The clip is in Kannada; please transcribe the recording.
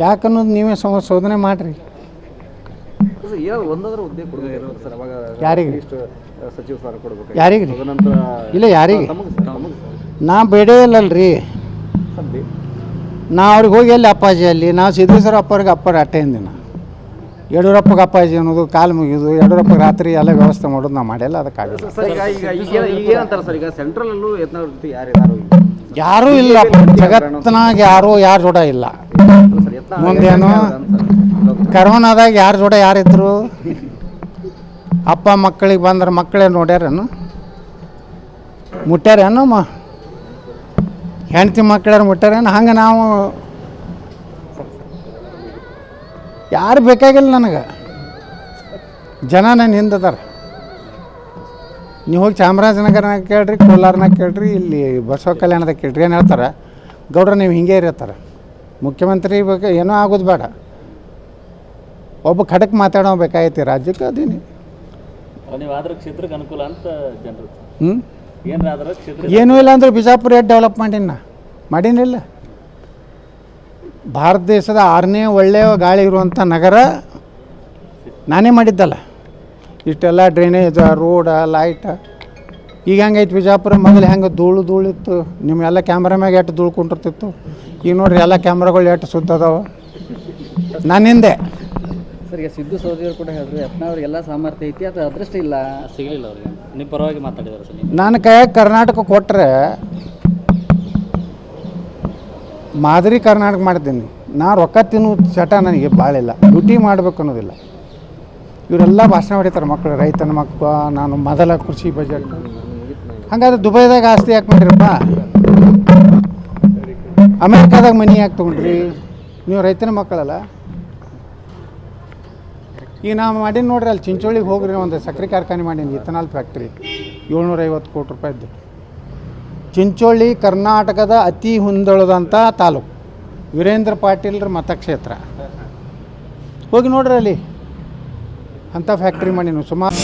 ಯಾಕನ್ನೋದು ನೀವೇ ಸಮ ಶೋಧನೆ ಮಾಡಿರಿ. ಯಾರಿಗೆ? ಯಾರಿಗೆ? ಇಲ್ಲ ಯಾರಿಗೆ? ನಾ ಬೇಡೇ ಇಲ್ಲಲ್ರಿ. ನಾ ಅವ್ರಿಗೆ ಹೋಗಿ ಎಲ್ಲಿ ಅಪ್ಪಾಜಿ ಅಲ್ಲಿ ನಾವು ಸಿದ್ದೇಶ್ವರ ಅಪ್ಪರಿಗೆ ಅಪ್ಪರ ಅಟ್ಟೆ ಅಂದಿನ ಯಡಿಯೂರಪ್ಪಗೆ ಅಪ್ಪಾಜಿ ಅನ್ನೋದು ಕಾಲು ಮುಗಿಯೋದು ಯಡಿಯೂರಪ್ಪ ರಾತ್ರಿ ಎಲ್ಲ ವ್ಯವಸ್ಥೆ ಮಾಡೋದು ನಾ ಮಾಡಿಲ್ಲ ಅದಕ್ಕಾಗಲ್ಲ. ಸರ್ ಈಗ ಈಗ ಈಗ ಏನಂತಾರೆ ಸರ್ ಈಗ ಸೆಂಟ್ರಲ್ ಅಲ್ಲೂ ಯತ್ನಾಳ್ ಜೊತೆ ಯಾರಿದಾರು ಯಾರೂ ಇಲ್ಲ. ಜಗತ್ತಿನಾಗ ಯಾರು, ಯಾರ ಜೋಡ ಇಲ್ಲ. ಮುಂದೇನು? ಕರೋನಾದಾಗ ಯಾರ ಜೋಡ ಯಾರಿದ್ರು ಅಪ್ಪ ಮಕ್ಕಳಿಗೆ ಬಂದ್ರೆ ಮಕ್ಕಳೇ ನೋಡ್ಯಾರೇನು? ಮುಟ್ಟ್ಯಾರೇನು ಮ? ಹೆಂಡತಿ ಮಕ್ಕಳ್ಯಾರ ಮುಟ್ಟ್ಯಾರೇನು ಹಂಗೆ ನಾವು ಯಾರು ಬೇಕಾಗಿಲ್ಲ ನನಗೆ. ಜನ ನನ್ನ ನೀವು ಹೋಗಿ ಚಾಮರಾಜನಗರನಾಗ ಕೇಳ್ರಿ ಕೋಲಾರನಾಗ ಕೇಳ್ರಿ ಇಲ್ಲಿ ಬಸವ ಕಲ್ಯಾಣದಾಗ ಕೇಳ್ರಿ. ಏನು ಹೇಳ್ತಾರೆ? ಗೌಡ್ರ ನೀವು ಹಿಂಗೆ ಇರತ್ತಾರೆ. ಮುಖ್ಯಮಂತ್ರಿ ಬಗ್ಗೆ ಏನೂ ಆಗೋದು ಬೇಡ. ಒಬ್ಬ ಖಡಕ್ ಮಾತಾಡೋ ಬೇಕಾಗೈತಿ ರಾಜ್ಯಕ್ಕೆ ಅದೀನಿ. ಕ್ಷೇತ್ರಕ್ಕೆ ಅನುಕೂಲ ಅಂತ ಜನರು. ಹ್ಞೂ ಏನೂ ಇಲ್ಲ ಅಂದ್ರೆ ಬಿಜಾಪುರ ಏಟ್ ಡೆವಲಪ್ ಮಾಡೀನಿ ನಾ ಮಾಡೀನಿಲ್ಲ ಭಾರತ ದೇಶದ ಆರನೇ ಒಳ್ಳೆಯ ಗಾಳಿ ಇರುವಂಥ ನಗರ ನಾನೇ ಮಾಡಿದ್ದಲ್ಲ. ಇಷ್ಟೆಲ್ಲ ಡ್ರೈನೇಜ ರೋಡ ಲೈಟ್ ಈಗ ಹೆಂಗೈತೆ ಬಿಜಾಪುರ? ಮೊದಲು ಹೆಂಗೆ ಧೂಳು ಧೂಳಿತ್ತು. ನಿಮ್ಮೆಲ್ಲ ಕ್ಯಾಮ್ರಾ ಮ್ಯಾಗ ಎಷ್ಟು ಧೂಳು ಕುಂಟಿರ್ತಿತ್ತು ಈಗ ನೋಡ್ರಿ ಎಲ್ಲ ಕ್ಯಾಮ್ರಾಗಳು ಎಷ್ಟು ಸುದ್ದ ನನ್ನ ಹಿಂದೆ. ಸರ್ ಈಗ ಸಿದ್ದು ಸೌದಿಯವರು ಕೂಡ ಹೇಳಿದ್ರು ಯತ್ನಾವ್ರಿಗೆ ಎಲ್ಲ ಸಾಮರ್ಥ್ಯ ಐತಿ ಅದು ಅದೃಷ್ಟ ಇಲ್ಲ. ಸಿಗಲಿಲ್ಲ ಅವ್ರಿಗೆ. ನಿಮ್ಮ ಪರವಾಗಿ ಮಾತಾಡಿದಾರೆ ಸರ್ ನೀವು. ನನ್ನ ಕೈಯಾಗ ಕರ್ನಾಟಕ ಕೊಟ್ಟರೆ ಮಾದರಿ ಕರ್ನಾಟಕ ಮಾಡ್ತೀನಿ ನಾ ರೊಕ್ಕ ತಿನ್ನು ಚಟ ನನಗೆ ಭಾಳ ಇಲ್ಲ ಡ್ಯೂಟಿ ಮಾಡ್ಬೇಕು ಅನ್ನೋದಿಲ್ಲ. ಇವರೆಲ್ಲ ಭಾಷಣ ಹೊಡಿತಾರೆ ಮಕ್ಕಳು ರೈತನ ಮಕ್ಕ ನಾನು ಮೊದಲ ಕೃಷಿ ಬಜೆಟ್. ಹಂಗಾದ್ರೆ ದುಬೈದಾಗ ಆಸ್ತಿ ಯಾಕೆ ಮಾಡಿರಪ್ಪ ಅಮೆರಿಕಾದಾಗ ಮನಿ ಯಾಕೆ ತೊಗೊಂಡ್ರಿ? ನೀವು ರೈತನ ಮಕ್ಕಳಲ್ಲ? ಈಗ ನಾವು ಮಾಡೀನಿ ನೋಡ್ರಿ, ಅಲ್ಲಿ ಚಿಂಚೋಳಿಗೆ ಹೋಗ್ರಿ ಒಂದು ಸಕ್ಕರೆ ಕಾರ್ಖಾನೆ ಮಾಡೀನಿ ಇಥನಾಲ್ ಫ್ಯಾಕ್ಟ್ರಿ. ಏಳ್ನೂರೈವತ್ತು ಕೋಟಿ ರೂಪಾಯಿದ್ದು ಚಿಂಚೋಳಿ ಕರ್ನಾಟಕದ ಅತಿ ಹೊಂದೊಳದಂಥ ತಾಲೂಕು. ವೀರೇಂದ್ರ ಪಾಟೀಲ್ರ ಮತಕ್ಷೇತ್ರ. ಹೋಗಿ ನೋಡ್ರಿ ಅಲ್ಲಿ. ಅಂಥ ಫ್ಯಾಕ್ಟ್ರಿ ಮಾಡಿ ನೀವು ಸುಮಾರು